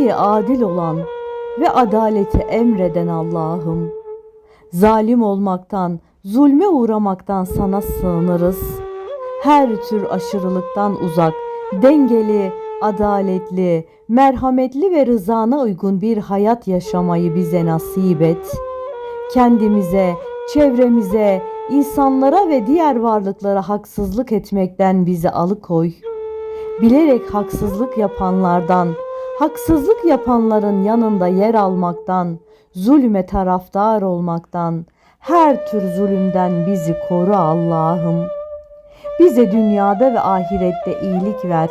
ey adil olan ve adaleti emreden Allah'ım. Zalim olmaktan, zulme uğramaktan sana sığınırız. Her tür aşırılıktan uzak, dengeli, adaletli, merhametli ve rızana uygun bir hayat yaşamayı bize nasip et. Kendimize, çevremize, insanlara ve diğer varlıklara haksızlık etmekten bizi alıkoy. Bilerek haksızlık yapanlardan, haksızlık yapanların yanında yer almaktan, zulme taraftar olmaktan, her tür zulümden bizi koru Allah'ım. Bize dünyada ve ahirette iyilik ver.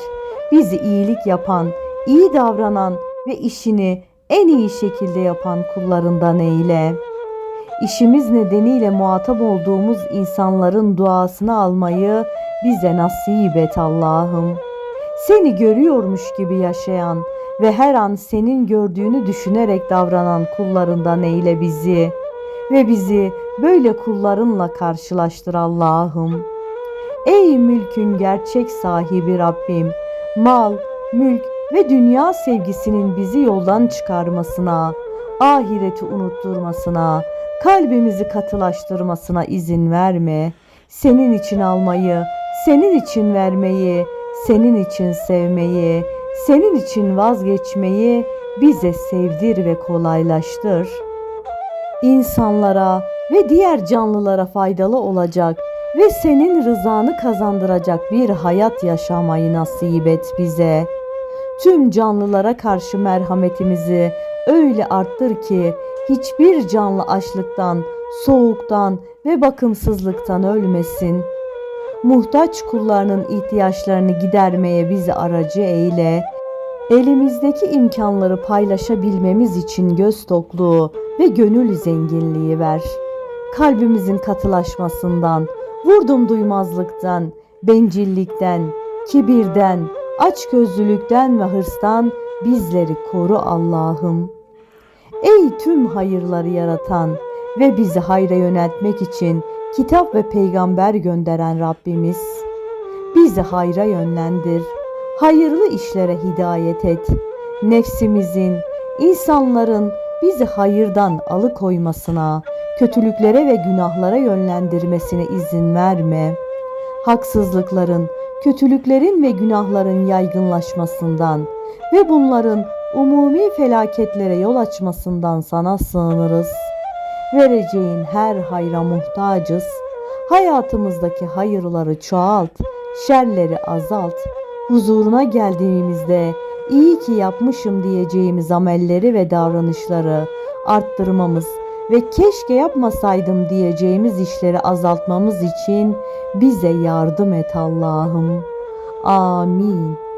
Bizi iyilik yapan, iyi davranan ve işini en iyi şekilde yapan kullarından eyle. İşimiz nedeniyle muhatap olduğumuz insanların duasını almayı bize nasip et Allah'ım. Seni görüyormuş gibi yaşayan ve her an senin gördüğünü düşünerek davranan kullarından eyle bizi ve bizi böyle kullarınla karşılaştır Allah'ım. Ey mülkün gerçek sahibi Rabbim, mal, mülk ve dünya sevgisinin bizi yoldan çıkarmasına, ahireti unutturmasına, kalbimizi katılaştırmasına izin verme. Senin için almayı, senin için vermeyi, senin için sevmeyi, senin için vazgeçmeyi bize sevdir ve kolaylaştır. İnsanlara ve diğer canlılara faydalı olacak ve senin rızanı kazandıracak bir hayat yaşamayı nasip et bize. Tüm canlılara karşı merhametimizi öyle arttır ki hiçbir canlı açlıktan, soğuktan ve bakımsızlıktan ölmesin. Muhtaç kullarının ihtiyaçlarını gidermeye bizi aracı eyle. Elimizdeki imkanları paylaşabilmemiz için göz tokluğu ve gönül zenginliği ver. Kalbimizin katılaşmasından, vurdum duymazlıktan, bencillikten, kibirden, açgözlülükten ve hırstan bizleri koru Allah'ım. Ey tüm hayırları yaratan ve bizi hayra yöneltmek için kitap ve peygamber gönderen Rabbimiz, bizi hayra yönlendir, hayırlı işlere hidayet et. Nefsimizin, insanların bizi hayırdan alıkoymasına, kötülüklere ve günahlara yönlendirmesine izin verme. Haksızlıkların, kötülüklerin ve günahların yaygınlaşmasından ve bunların umumi felaketlere yol açmasından sana sığınırız. Vereceğin her hayra muhtacız. Hayatımızdaki hayırları çoğalt, şerleri azalt. Huzuruna geldiğimizde iyi ki yapmışım diyeceğimiz amelleri ve davranışları arttırmamız ve keşke yapmasaydım diyeceğimiz işleri azaltmamız için bize yardım et Allah'ım. Amin.